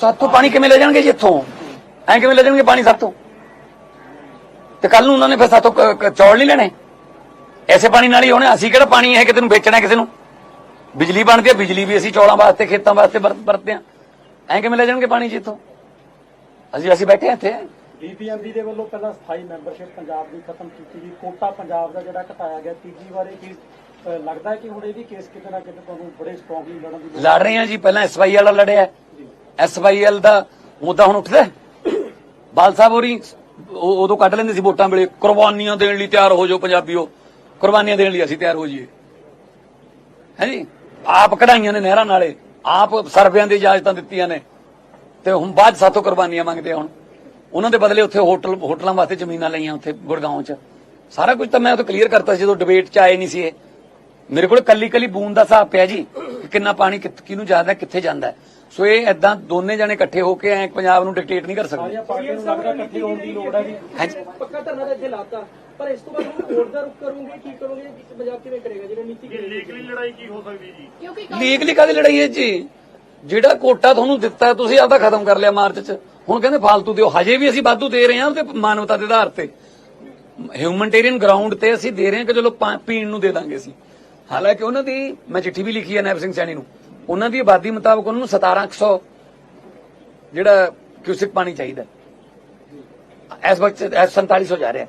ਸਾਤੋਂ ਪਾਣੀ ਕਿਵੇਂ ਲੈ ਜਾਣਗੇ ਜੀ ਇੱਥੋਂ? ਐਂ ਕਿਵੇਂ ਲੈ ਜਾਣਗੇ ਪਾਣੀ ਸਾਤੋਂ? ਤੇ ਕੱਲ ਨੂੰ ਉਹਨਾਂ ਨੇ ਫਿਰ ਕ- ਚੌਲ ਨਹੀਂ ਲੈਣੇ? ਐਸੇ ਪਾਣੀ ਨਾਲ ਹੀ ਹੋਣੇ। ਅਸੀਂ ਕਿਹੜਾ ਪਾਣੀ ਹੈ ਕਿਸੇ ਨੂੰ ਵੇਚਣਾ ਕਿਸੇ ਨੂੰ? ਬਿਜਲੀ ਬਣਦੀ ਹੈ ਬਿਜਲੀ ਵੀ ਅਸੀਂ ਚੌਲਾਂ ਵਾਸਤੇ ਖੇਤਾਂ ਵਾਸਤੇ ਵਰਤ- ਵਰਤਦੇ ਆ। ਐਂ ਕਿਵੇਂ ਲੈ ਜਾਣਗੇ ਪਾਣੀ ਜੀ ਇੱਥੋਂ? ਅਸੀਂ ਅਸੀਂ ਬੈਠੇ ਹਾਂ ਇੱਥੇ। ਬੀਬੀਐਮਬੀ ਦੇ ਵੱਲੋਂ ਪਹਿਲਾਂ ਸਥਾਈ ਮੈਂਬਰਸ਼ਿਪ ਪੰਜਾਬ ਦੀ ਖਤਮ ਕੀਤੀ ਗਈ। ਕੋਟਾ ਪੰਜਾਬ ਦਾ ਜਿਹੜਾ ਘਟਾਇਆ ਗਿਆ ਤੀਜੀ ਵਾਰੀ ਕੀ ਲੱਗਦਾ ਕਿ ਹੁਣ ਇਹ ਵੀ ਕੇਸ ਕਿਤੇ ਨਾ ਕਿਤੇ ਤੁਹਾਨੂੰ ਬੜੇ ਸਟਰੋਂਗਲੀ ਲੜਨ ਦੀ ਲੋੜ ਲੜ ਰਹੇ ਆ ਜੀ ਪਹਿਲਾਂ ਐਸਵਾਈ ਵਾਲਾ ਲੜਿਆ। ਐਸਵਾਈਐਲ ਦਾ ਮੁੱਦਾ ਹੁਣ ਉੱਠਦਾ ਬਾਲ ਸਾਹਿਬ ਹੋਰੀ, ਉਹ- ਉਦੋਂ ਕੱਢ ਲੈਂਦੇ ਸੀ ਵੋਟਾਂ ਵੇਲੇ, ਕੁਰਬਾਨੀਆਂ ਦੇਣ ਲਈ ਤਿਆਰ ਹੋ ਜਾਓ ਪੰਜਾਬੀਓ। ਕੁਰਬਾਨੀਆਂ ਦੇਣ ਲਈ ਅਸੀਂ ਤਿਆਰ ਹੋ ਜਾਈਏ। ਹੈ ਆਪ ਕਢਾਈਆਂ ਨੇ ਨਹਿਰਾਂ ਨਾਲੇ, ਆਪ ਸਰਵਿਆਂ ਦੀ ਇਜਾਜ਼ਤਾਂ ਦਿੱਤੀਆਂ ਨੇ। ਤੇ ਹੁਣ ਬਾਅਦ ਸਾਥੋਂ ਕੁਰਬਾਨੀਆਂ ਮੰਗਦੇ ਆ ਹੁਣ। ਉਹਨਾਂ ਦੇ ਬਦਲੇ ਉੱਥੇ ਹੋਟਲ, ਹੋਟਲਾਂ ਵਾਸਤੇ ਜ਼ਮੀਨਾਂ ਲਈਆਂ ਉੱਥੇ ਗੁੜਗਾਉਂ 'ਚ। ਸਾਰਾ ਕੁਝ ਤਾਂ ਮੈਂ ਉੱਥੇ ਕਲੀਅਰ ਕਰਤਾ ਸੀ, ਜਦੋਂ ਡਿਬੇਟ 'ਚ ਆਏ ਨਹੀਂ ਸੀ ਇਹ। ਮੇਰੇ ਕੋਲ ਕੱਲੀ ਕੱਲੀ ਬੂੰਦ ਦਾ ਹਿਸਾਬ ਪਿਆ ਜੀ ਕਿੰਨਾ ਪਾਣੀ ਕਿੱਥ- ਕਿਹਨੂੰ ਜਾਂਦਾ ਕਿੱਥੇ ਜਾਂਦਾ ਸੋ ਇਹ ਐਦਾਂ ਦੋਨੇ ਜਣੇ ਇਕੱਠੇ ਹੋ ਕੇ ਐ ਪੰਜਾਬ ਨੂੰ ਡਿਕਟੇਟ ਨਹੀਂ ਕਰ ਸਕਦੇ। ਸਾਰੀਆਂ ਪਾਰਟੀਆਂ ਨੂੰ ਲੱਗਦਾ ਇਕੱਠੀ ਹੋਣ ਦੀ ਲੋੜ ਹੈ ਜੀ। ਹਾਂਜੀ। ਪੱਕਾ ਧਰਨਾ ਤਾਂ ਇੱਥੇ ਲਾਤਾ। ਪਰ ਇਸ ਤੋਂ ਬਾਅਦ ਹੁਣ ਕੋਰਟ ਦਾ ਰੁਕ ਕਰੋਗੇ ਕੀ ਕਰੋਗੇ ਪੰਜਾਬ ਕਿਵੇਂ ਕਰੇਗਾ ਜਿਵੇਂ ਨੀਤੀ ਲੀਗਲੀ ਲੜਾਈ ਕੀ ਹੋ ਸਕਦੀ ਜੀ? ਕਿਉਂਕਿ ਲੀਗਲੀ ਕਾਦੀ ਲੜਾਈ ਹੈ ਜੀ? ਜਿਹੜਾ ਕੋਟਾ ਤੁਹਾਨੂੰ ਦਿੱਤਾ ਹੈ, ਤੁਸੀਂ ਆਪਦਾ ਖਤਮ ਕਰ ਲਿਆ ਮਾਰਚ 'ਚ। ਹੁਣ ਕਹਿੰਦੇ ਫਾਲਤੂ ਦਿਓ। ਹਜੇ ਵੀ ਅਸੀਂ ਵਾਧੂ ਦੇ ਰਹੇ ਹਾਂ ਤੇ ਮਾਨਵਤਾ ਦੇ ਆਧਾਰ ਤੇ। ਹਿਊਮਨਟੇਰੀਅਨ ਗਰਾਊਂਡ ਤੇ ਅਸੀਂ ਦੇ ਰਹੇ ਹਾਂ ਕਿ ਚਲੋ ਪੀਣ ਨੂੰ ਦੇ ਦਾਂਗੇ ਅਸੀਂ। ਹਾਲਾਂਕਿ ਉਹਨਾਂ ਦੀ ਮੈਂ ਚਿੱਠੀ ਵੀ ਲਿਖੀ ਹੈ ਨੈਬ ਸਿੰਘ ਸੈਣੀ ਨੂੰ। ਉਹਨਾਂ ਦੀ ਆਬਾਦੀ ਮੁਤਾਬਕ ਉਹਨਾਂ ਨੂੰ 1700 ਜਿਹੜਾ ਕਿਊਸਿਕ ਪਾਣੀ ਚਾਹੀਦਾ ਇਸ ਵਕਤ ਇਸ 4700 ਜਾ ਰਿਹਾ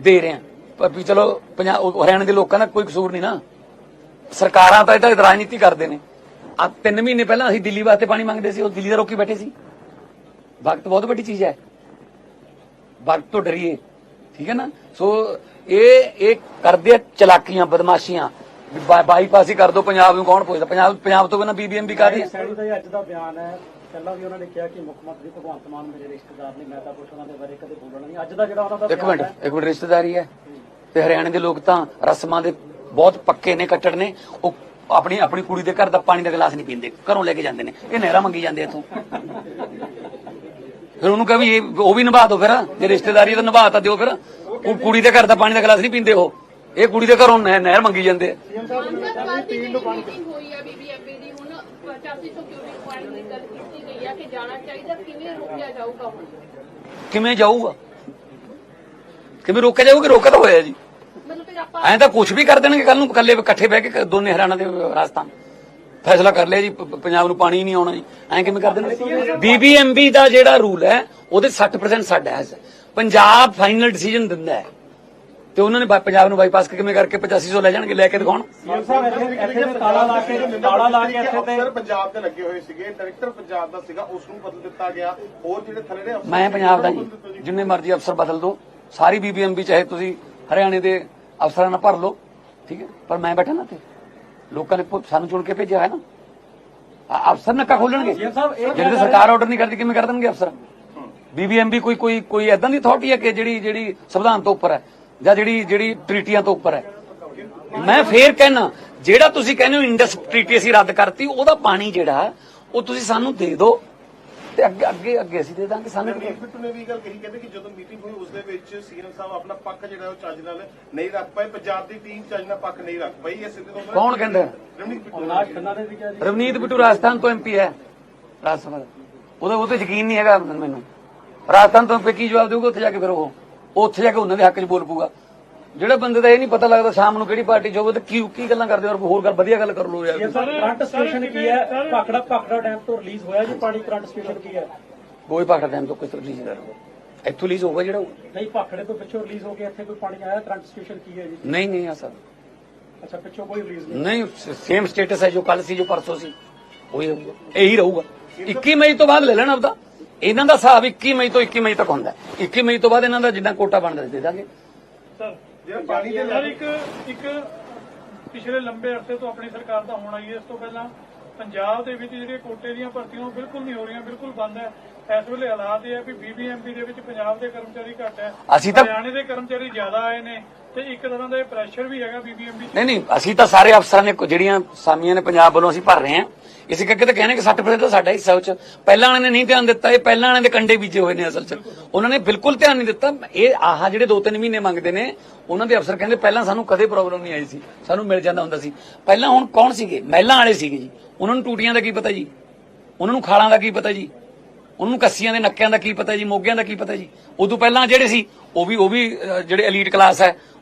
ਦੇ ਰਹੇ ਹਾਂ। ਪਰ ਵੀ ਚਲੋ ਪੰਜਾਬ ਉਹ ਹਰਿਆਣਾ ਦੇ ਲੋਕਾਂ ਦਾ ਕੋਈ ਕਸੂਰ ਨਹੀਂ ਨਾ। ਸਰਕਾਰਾਂ ਤਾਂ ਇਹ ਤਾਂ ਰਾਜਨੀਤੀ ਕਰਦੇ ਨੇ। ਆ ਤਿੰਨ ਮਹੀਨੇ ਪਹਿਲਾਂ ਅਸੀਂ ਦਿੱਲੀ ਵਾਸਤੇ ਪਾਣੀ ਮੰਗਦੇ ਸੀ, ਉਹ ਦਿੱਲੀ ਦਾ ਰੋਕੀ ਬੈਠੇ ਸੀ। ਵਕਤ ਬਹੁਤ ਵੱਡੀ ਚੀਜ਼ ਹੈ। ਵਕਤ ਤੋਂ ਡਰੀਏ। ਠੀਕ ਹੈ ਨਾ? ਸੋ ਇਹ ਇਹ ਕਰਦੇ ਆ ਚਲਾਕੀਆਂ, ਬਦਮਾਸ਼ੀਆਂ। ਬਾਈਪਾਸ ਹੀ ਕਰ ਦੋ ਪੰਜਾਬ ਨੂੰ ਕੌਣ ਪੁੱਛਦਾ? ਪੰਜਾਬ ਪੰਜਾਬ ਤੋਂ ਬਿਨਾਂ ਬੀਬੀਐਮਬੀ ਕਾਦੀ ਹੈ ਸੈਣੀ ਦਾ ਇਹ ਅੱਜ ਦਾ ਬਿਆਨ ਹੈ। ਪਹਿਲਾਂ ਵੀ ਉਹਨਾਂ ਨੇ ਕਿਹਾ ਕਿ ਮੁੱਖ ਮੰਤਰੀ ਭਗਵੰਤ ਮਾਨ ਮੇਰੇ ਰਿਸ਼ਤੇਦਾਰ ਨੇ ਮੈਂ ਤਾਂ ਕੁਛ ਉਹਨਾਂ ਦੇ ਬਾਰੇ ਕਦੇ ਬੋਲਣਾ ਨਹੀਂ। ਅੱਜ ਦਾ ਜਿਹੜਾ ਉਹਨਾਂ ਦਾ ਇੱਕ ਮਿੰਟ ਇੱਕ ਮਿੰਟ ਰਿਸ਼ਤੇਦਾਰੀ ਹੈ। ਤੇ ਹਰਿਆਣੇ ਦੇ ਲੋਕ ਤਾਂ ਰਸਮਾਂ ਦੇ ਬਹੁਤ ਪੱਕੇ ਨੇ ਕੱਟੜ ਨੇ। ਉਹ ਆਪਣੀ ਆਪਣੀ ਕੁੜੀ ਦੇ ਘਰ ਦਾ ਪਾਣੀ ਦਾ ਗਲਾਸ ਨਹੀਂ ਪੀਂਦੇ। ਘਰੋਂ ਲੈ ਕੇ ਜਾਂਦੇ ਨੇ। ਇਹ ਨਹਿਰਾ ਮੰਗੀ ਜਾਂਦੇ ਇੱਥੋਂ। ਫਿਰ ਉਹਨੂੰ ਕਹ ਵੀ ਇਹ ਉਹ ਵੀ ਨਿਭਾ ਦਿਓ ਫਿਰ। ਜੇ ਰਿਸ਼ਤੇਦਾਰੀ ਤਾਂ ਨਿਭਾ ਤਾਂ ਦਿਓ ਫਿਰ। ਉਹ ਕੁੜੀ ਦੇ ਘਰ ਦਾ ਪਾਣੀ ਦਾ ਗਲਾਸ ਨਹੀਂ ਪੀਂਦੇ ਉਹ। ਇਹ ਕੁੜੀ ਦੇ ਘਰੋਂ ਨਹਿ- ਨਹਿਰ ਮੰਗੀ ਜਾਂਦੇ ਆ। ਕਿਵੇਂ ਜਾਊਗਾ? ਕਿਵੇਂ ਰੋਕਿਆ ਜਾਊਗਾ? ਰੋਕਿਆ ਤਾਂ ਹੋਇਆ ਜੀ। ਐਂ ਤਾਂ ਕੁਝ ਵੀ ਕਰ ਦੇਣਗੇ ਕੱਲ ਨੂੰ, ਇਕੱਲੇ ਇਕੱਠੇ ਬਹਿ ਕੇ ਦੋਨੇ ਹਰਿਆਣਾ ਦੇ ਰਾਜਸਥਾਨ। ਫੈਸਲਾ ਕਰ ਲਿਆ ਜੀ, ਪ- ਪ- ਪੰਜਾਬ ਨੂੰ ਪਾਣੀ ਹੀ ਨਹੀਂ ਆਉਣਾ ਜੀ। ਐਂ ਕਿਵੇਂ ਕਰ ਦੇਣਗੇ? ਬੀਬੀਐਮਬੀ ਦਾ ਜਿਹੜਾ ਰੂਲ ਹੈ, ਉਹਦੇ 60% ਸਾਡਾ ਹੈ। ਪੰਜਾਬ ਫਾਈਨਲ ਡਿਸੀਜਨ ਦਿੰਦਾ ਹੈ। ਤੇ ਉਹਨਾਂ ਨੇ ਪੰਜਾਬ ਨੂੰ ਬਾਈਪਾਸ ਕਿਵੇਂ ਕਰਕੇ 8500 ਲੈ ਜਾਣਗੇ ਲੈ ਕੇ ਦਿਖਾਉਣ। ਸੀਐਮ ਸਾਹਿਬ ਇੱਥੇ ਇੱਥੇ ਤੇ ਤਾਲਾ ਲਾ ਕੇ ਤਾਲਾ ਲਾ ਕੇ ਇੱਥੇ ਤੇ ਅਫਸਰ ਪੰਜਾਬ ਦੇ ਲੱਗੇ ਹੋਏ ਸੀਗੇ ਡਾਇਰੈਕਟਰ ਪੰਜਾਬ ਦਾ ਸੀਗਾ ਉਸ ਨੂੰ ਬਦਲ ਦਿੱਤਾ ਗਿਆ। ਹੋਰ ਜਿਹੜੇ ਥੱਲੇ ਦੇ ਅਫਸਰ ਮੈਂ ਪੰਜਾਬ ਦਾ ਜੀ। ਜਿੰਨੇ ਮਰਜ਼ੀ ਅਫਸਰ ਬਦਲ ਦੋ। ਸਾਰੀ ਬੀਬੀਐਮਬੀ ਚਾਹੇ ਤੁਸੀਂ ਹਰਿਆਣੇ ਦੇ ਅਫਸਰਾਂ ਨਾਲ ਭਰ ਲਓ ਠੀਕ ਹੈ? ਪਰ ਮੈਂ ਬੈਠਾ ਨਾ ਤੇ ਲੋਕਾਂ ਨੇ ਸਾਨੂੰ ਚੁਣ ਕੇ ਭੇਜਿਆ ਹੈ ਨਾ। ਅਫਸਰ ਨੱਕਾ ਖੋਲਣਗੇ। ਜਿਹੜੇ ਸਰਕਾਰ ਆਰਡਰ ਨਹੀਂ ਕਰਦੀ ਕਿਵੇਂ ਕਰ ਦੇਣਗੇ ਅਫਸਰ? ਬੀਬੀਐਮਬੀ ਕੋਈ ਕੋਈ ਕੋਈ ਐਦਾਂ ਦੀ ਅਥਾਰਟੀ ਹੈ ਕਿ ਜਿਹੜੀ ਜਿਹੜੀ ਸੰਵਿਧਾਨ ਤੋਂ ਉੱਪਰ ਹੈ? ਜਾਂ ਜਿਹੜੀ ਜਿਹੜੀ ਟ੍ਰੀਟੀਆਂ ਤੋਂ ਉੱਪਰ ਹੈ। ਮੈਂ ਫੇਰ ਕਹਿਣਾ ਜਿਹੜਾ ਤੁਸੀਂ ਕਹਿੰਦੇ ਹੋ ਇੰਡਸ ਟ੍ਰੀਟੀ ਅਸੀਂ ਰੱਦ ਕਰਤੀ ਉਹਦਾ ਪਾਣੀ ਜਿਹੜਾ ਉਹ ਤੁਸੀਂ ਸਾਨੂੰ ਦੇ ਦਿਓ। ਤੇ ਅੱਗੇ ਅੱਗੇ ਅੱਗੇ ਅਸੀਂ ਦੇ ਦਾਂਗੇ ਸਾਨੂੰ। ਬਿੱਟੂ ਨੇ ਵੀ ਇਹ ਗੱਲ ਕਹੀ ਕਹਿੰਦੇ ਕਿ ਜਦੋਂ ਮੀਟਿੰਗ ਹੋਈ ਉਸ ਦੇ ਵਿੱਚ ਸੀਐਮ ਸਾਹਿਬ ਆਪਣਾ ਪੱਖ ਜਿਹੜਾ ਉਹ ਚੱਜ ਨਾਲ ਨਹੀਂ ਰੱਖ ਪਾਏ। ਪੰਜਾਬ ਦੀ ਟੀਮ ਚੱਜ ਨਾਲ ਪੱਖ ਨਹੀਂ ਰੱਖ ਪਈ ਇਹ ਸਿੱਧੇ ਤੋਂ ਕੌਣ ਕਹਿੰਦਾ? ਹੈ? ਰਣਜੀਤ ਬਿੱਟੂ। ਅਵਨਾਸ਼ ਖੰਨਾ ਨੇ ਵੀ ਕਿਹਾ ਜੀ ਰਵਨੀਤ ਬਿੱਟੂ ਰਾਜਸਥਾਨ ਤੋਂ ਐਮਪੀ ਹੈ ਰਾਜ ਸਭਾ ਦਾ। ਉਹਦਾ ਉਹ ਤੇ ਯਕੀਨ ਨਹੀਂ ਹੈਗਾ ਮੈਨੂੰ। ਰਾਜਸਥਾਨ ਤੋਂ MP ਕੀ ਜਵਾਬ ਦੇਊਗਾ ਉੱਥੇ ਜਾ ਕੇ ਫਿਰ ਉਹ ਉੱਥੇ ਜਾ ਕੇ ਉਹਨਾਂ ਦੇ ਹੱਕ 'ਚ ਬੋਲ ਪੂਗਾ ਜਿਹੜਾ ਬੰਦੇ ਦਾ ਇਹ ਨਹੀਂ ਪਤਾ ਲੱਗਦਾ ਸ਼ਾਮ ਨੂੰ ਕਿਹੜੀ ਪਾਰਟੀ 'ਚ ਹੋਵੇ ਤੇ ਕੀ ਕੀ ਗੱਲਾਂ ਕਰਦੇ ਹੋ ਹੋਰ ਗੱਲ ਵਧੀਆ ਗੱਲ ਕਰ ਲਓ ਸੀਐਮ ਯਾਰ ਕਰੰਟ ਸਟੇਸ਼ਨ ਕੀ ਹੈ? ਭਾਖੜਾ ਭਾਖੜਾ ਡੈਮ ਤੋਂ ਰਿਲੀਜ਼ ਹੋਇਆ ਜੀ ਪਾਣੀ ਕਰੰਟ ਸਟੇਸ਼ਨ ਕੀ ਹੈ? ਕੋਈ ਪਾਖੜਾ ਟਾਈਮ ਤੋਂ ਕੋਈ ਰਿਲੀਜ਼ ਕਰ ਇੱਥੋਂ ਰਿਲੀਜ਼ ਹੋਊਗਾ ਜਿਹੜਾ। ਨਹੀਂ ਭਾਖੜੇ ਤੋਂ ਪਿੱਛੋਂ ਰਿਲੀਜ਼ ਹੋ ਕੇ ਇੱਥੇ ਕੋਈ ਪਾਣੀ ਆਇਆ ਕਰੰਟ ਸਟੇਸ਼ਨ ਕੀ ਹੈ ਜੀ? ਨਹੀਂ ਨਹੀਂ ਆ ਸਰ। ਅੱਛਾ ਪਿੱਛੋਂ ਕੋਈ ਰਿਲੀਜ਼ ਨਹੀਂ ਨਹੀਂ ਸੇਮ ਸਟੇਟਸ ਹੈ ਜੋ ਕੱਲ ਸੀ ਜੋ ਪਰਸੋਂ ਸੀ। ਉਹੀ ਇਹੀ ਰਹੂਗਾ। 21 ਮਈ ਤੋਂ ਬਾਅਦ ਲੈ ਲੈਣਾ ਆਪਦਾ। ਇਹਨਾਂ ਦਾ ਹਿਸਾਬ 21 ਮਈ ਤੋਂ 21 ਮਈ ਤੱਕ ਹੁੰਦਾ ਹੈ। 21 ਮਈ ਤੋਂ ਬਾਅਦ ਇਹਨਾਂ ਦਾ ਜਿੰਨਾ ਕੋਟਾ ਬਣਦਾ ਦੇ ਦਾਂਗੇ ਜਿਹੜਾ ਪਾਣੀ ਦੇ ਯਾਰ ਇੱਕ ਇੱਕ ਪਿਛਲੇ ਲੰਬੇ ਅਰਸੇ ਤੋਂ ਆਪਣੀ ਸਰਕਾਰ ਦਾ ਹੋਣਾ ਹੀ। ਇਸ ਤੋਂ ਪਹਿਲਾਂ ਪੰਜਾਬ ਦੇ ਵਿੱਚ ਜਿਹੜੀਆਂ ਕੋਟੇ ਦੀਆਂ ਭਰਤੀਆਂ ਉਹ ਬਿਲਕੁਲ ਨਹੀਂ ਹੋ ਰਹੀਆਂ ਬਿਲਕੁਲ ਬੰਦ ਹੈ ਇਸ ਵੇਲੇ ਹਾਲਾਤ ਇਹ ਹੈ ਵੀ ਬੀਬੀਐਮਪੀ ਦੇ ਵਿੱਚ ਪੰਜਾਬ ਦੇ ਕਰਮਚਾਰੀ ਘੱਟ ਹੈ ਅਸੀਂ ਤਾਂ- ਹਰਿਆਣੇ ਦੇ ਕਰਮਚਾਰੀ ਜ਼ਿਆਦਾ ਆਏ ਨੇ ਤੇ ਇੱਕ ਤਰ੍ਹਾਂ ਦਾ ਇਹ ਪ੍ਰੈਸ਼ਰ ਵੀ ਹੈਗਾ ਬੀਬੀਐਮਪੀ ਨਹੀਂ ਨਹੀਂ ਅਸੀਂ ਤਾਂ ਸਾਰੇ ਅਫਸਰਾਂ ਨੇ ਕੋ- ਜਿਹੜੀਆਂ ਸਾਮੀਆਂ ਨੇ ਪੰਜਾਬ ਵੱਲੋਂ ਅਸੀਂ ਭਰ ਰਹੇ ਹਾਂ ਇਸੇ ਕਰਕੇ ਤਾਂ ਕਹਿੰਦੇ ਕਿ 60% ਤਾਂ ਸਾਡਾ ਹਿੱਸਾ ਉਹ ਪਹਿਲਾਂ ਵਾਲਿਆਂ ਨੇ ਨਹੀਂ ਧਿਆਨ ਦਿੱਤਾ, ਇਹ ਪਹਿਲਾਂ ਵਾਲਿਆਂ ਦੇ ਕੰਡੇ ਬੀਜੇ ਹੋਏ ਨੇ ਅਸਲ ਚ। ਉਹਨਾਂ ਨੇ ਬਿਲਕੁਲ ਧਿਆਨ ਨਹੀਂ ਦਿੱਤਾ। ਇਹ ਆਹ ਜਿਹੜੇ 2-3 ਮਹੀਨੇ ਮੰਗਦੇ ਨੇ, ਉਹਨਾਂ ਦੇ ਅਫਸਰ ਕਹਿੰਦੇ ਪਹਿਲਾਂ ਸਾਨੂੰ ਕਦੇ ਪ੍ਰੋਬਲਮ ਨਹੀਂ ਆਈ ਸੀ। ਸਾਨੂੰ ਮਿਲ ਜਾਂਦਾ ਹੁੰਦਾ ਸੀ। ਪਹਿਲਾਂ ਹੁਣ ਕੌਣ ਸੀਗੇ? ਮਹਿਲਾਂ ਵਾਲੇ ਸੀਗੇ ਜੀ। ਉਹਨਾਂ ਨੂੰ ਟੂਟੀਆਂ ਦਾ ਕੀ ਪਤਾ ਜੀ? ਉਹਨਾਂ ਨੂੰ ਖਾਲਾਂ ਦਾ ਕੀ ਪਤਾ ਜੀ? ਉਹਨੂੰ ਕੱਸੀਆਂ ਦੇ ਨੱਕਿਆਂ ਦਾ ਕੀ ਪਤਾ ਜੀ? ਮੋਗਿਆਂ ਦਾ ਕੀ ਪਤਾ ਜੀ? ਉਦੋਂ ਪਹਿਲਾਂ ਜਿਹੜੇ ਸੀ, ਉਹ ਵੀ ਉਹ ਵੀ ਜਿਹੜੇ ਐਲੀਟ ਕਲਾਸ ਹੈ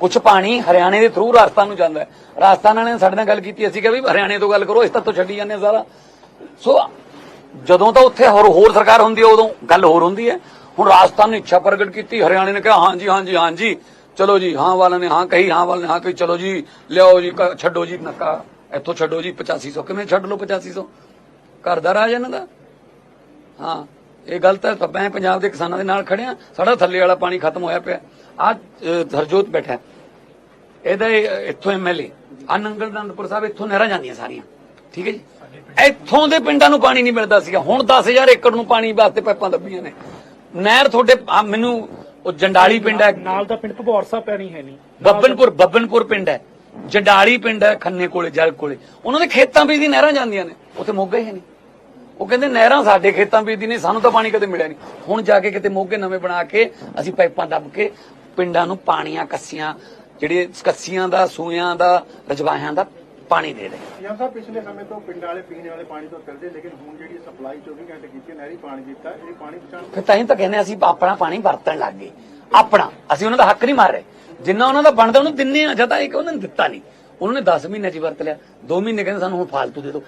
ਕੁਝ ਪਾਣੀ ਹਰਿਆਣੇ ਦੇ ਥਰੂ ਰਾਜਸਥਾਨ ਨੂੰ ਜਾਂਦਾ ਹੈ। ਰਾਜਸਥਾਨ ਵਾਲਿਆਂ ਨੇ ਸਾਡੇ ਨਾਲ ਗੱਲ ਕੀਤੀ, ਅਸੀਂ ਕਿਹਾ ਵੀ ਹਰਿਆਣੇ ਤੋਂ ਗੱਲ ਕਰੋ, ਇਸ ਤੋਂ ਛੱਡੀ ਜਾਂਦੇ ਸਾਰਾ। ਸੋ ਜਦੋਂ ਤਾਂ ਉੱਥੇ ਹੋਰ ਹੋਰ ਸਰਕਾਰ ਹੁੰਦੀ ਹੈ, ਉਦੋਂ ਗੱਲ ਹੋਰ ਹੁੰਦੀ ਹੈ। ਹੁਣ ਰਾਜਸਥਾਨ ਨੇ ਇੱਛਾ ਪ੍ਰਗਟ ਕੀਤੀ, ਹਰਿਆਣੇ ਨੇ ਕਿਹਾ, ਹਾਂਜੀ ਹਾਂਜੀ ਹਾਂਜੀ, ਚਲੋ ਜੀ, ਹਾਂ ਵਾਲਿਆਂ ਨੇ, ਹਾਂ ਕਹੀ, ਹਾਂ ਵਾਲਿਆਂ ਨੇ, ਹਾਂ ਕਹੀ, ਚਲੋ ਜੀ, ਲਿਆਓ ਜੀ ਛੱਡੋ ਜੀ, ਨੱਕਾ, ਇੱਥੋਂ ਛੱਡੋ ਜੀ 8500 ਕਿਵੇਂ ਛੱਡ ਲਓ 8500 ਘਰ ਦਾ ਰਾਜ ਇਹਨਾਂ ਦਾ? ਹਾਂ। ਇਹ ਗਲਤ ਹੈ ਮੈਂ ਪੰਜਾਬ ਦੇ ਕਿਸਾਨਾਂ ਦੇ ਨਾਲ ਖੜਿਆ। ਸਾਡਾ ਥੱਲੇ ਵਾਲਾ ਪਾਣੀ ਖਤਮ ਹੋਇਆ ਪਿਆ। ਅੱਜ ਹਰਜੋਤ ਬੈਠਾ। ਇਹਦਾ ਇਹ, ਇੱਥੋਂ ਐਮਐਲਏ ਆ ਨੰਗਲ ਅਨੰਦਪੁਰ ਸਾਹਿਬ ਇੱਥੋਂ ਨਹਿਰਾਂ ਜਾਂਦੀਆਂ ਸਾਰੀਆਂ। ਠੀਕ ਹੈ ਜੀ? ਇੱਥੋਂ ਦੇ ਪਿੰਡਾਂ ਨੂੰ ਪਾਣੀ ਨਹੀਂ ਮਿਲਦਾ ਸੀਗਾ। ਹੁਣ 10000 ਏਕੜ ਨੂੰ ਪਾਣੀ ਵਾਸਤੇ ਪਾਈਪਾਂ ਦੱਬੀਆਂ ਨੇ। ਨਹਿਰ ਤੁਹਾਡੇ ਮੈਨੂੰ ਉਹ ਜੰਡਾਲੀ ਪਿੰਡ ਹੈ। ਨਾਲ ਦਾ ਪਿੰਡ ਭਗੌਰ ਸਾਹਿਬ ਪੈਣੀ ਹੈ ਨਹੀਂ। ਬੱਬਨਪੁਰ ਬੱਬਨਪੁਰ ਪਿੰਡ ਹੈ। ਜੰਡਾਲੀ ਪਿੰਡ ਹੈ ਖੰਨੇ ਕੋਲੇ ਜਲ ਕੋਲੇ। ਉਹਨਾਂ ਦੇ ਖੇਤਾਂ ਵਿੱਚ ਦੀ ਨਹਿਰਾਂ ਜਾਂਦੀਆਂ ਨੇ। ਉੱਥੇ ਮੋਗੇ ਹੈ ਨਹੀਂ। ਉਹ ਕਹਿੰਦੇ ਨਹਿਰਾਂ ਸਾਡੇ ਖੇਤਾਂ ਵਿੱਚ ਦੀ ਨਹੀਂ ਸਾਨੂੰ ਤਾਂ ਪਾਣੀ ਕਦੇ ਮਿਲਿਆ ਨਹੀਂ। ਹੁਣ ਜਾ ਕੇ ਕਿਤੇ ਮੋਗੇ ਨਵੇਂ ਬਣਾ ਕੇ ਅਸੀਂ ਪਾਈਪਾਂ ਦੱਬ ਕੇ ਪਿੰਡਾਂ ਨੂੰ ਪਾਣੀਆਂ ਕੱਸੀਆਂ ਜਿਹੜੇ ਕੱਸੀਆਂ ਦਾ ਸੂਇਆਂ ਦਾ ਰਜਵਾਹਿਆਂ ਦਾ ਪਾਣੀ ਦੇ ਰਹੇ ਸੀਐਮ ਸਾਹਿਬ ਪਿਛਲੇ ਸਮੇਂ ਤੋਂ ਪਿੰਡਾਂ ਵਾਲੇ ਪੀਣ ਵਾਲੇ ਪਾਣੀ ਤੋਂ ਕਰਦੇ ਲੇਕਿਨ ਹੁਣ ਜਿਹੜੀ ਸਪਲਾਈ 24 ਘੰਟੇ ਕੀਤੀ ਹੈ, ਨਹਿਰੀ ਪਾਣੀ ਦਿੱਤਾ ਇਹ ਪਾਣੀ ਬਚਾਉਣ ਫਿਰ ਤਾਂ ਹੀ ਤਾਂ ਕਹਿੰਦੇ ਅਸੀਂ ਆਪਣਾ ਪਾਣੀ ਵਰਤਣ ਲੱਗ ਗਏ। ਆਪਣਾ ਅਸੀਂ ਉਹਨਾਂ ਦਾ ਹੱਕ ਨਹੀਂ ਮਾਰ ਰਹੇ। ਜਿੰਨਾ ਉਹਨਾਂ ਦਾ ਬਣਦਾ ਉਹਨੂੰ ਦਿੰਨੇ ਆ ਜਦ ਇੱਕ ਉਹਨਾਂ ਨੇ ਦਿੱਤਾ ਨਹੀਂ। ਉਹਨਾਂ ਨੇ 10 ਮਹੀਨੇ ਚ ਵਰਤ ਲਿਆ। 2 ਮਹੀਨੇ ਕਹਿੰਦੇ ਸਾਨੂੰ ਹੁਣ ਫਾਲਤੂ ਦੇ ਦਿਓ।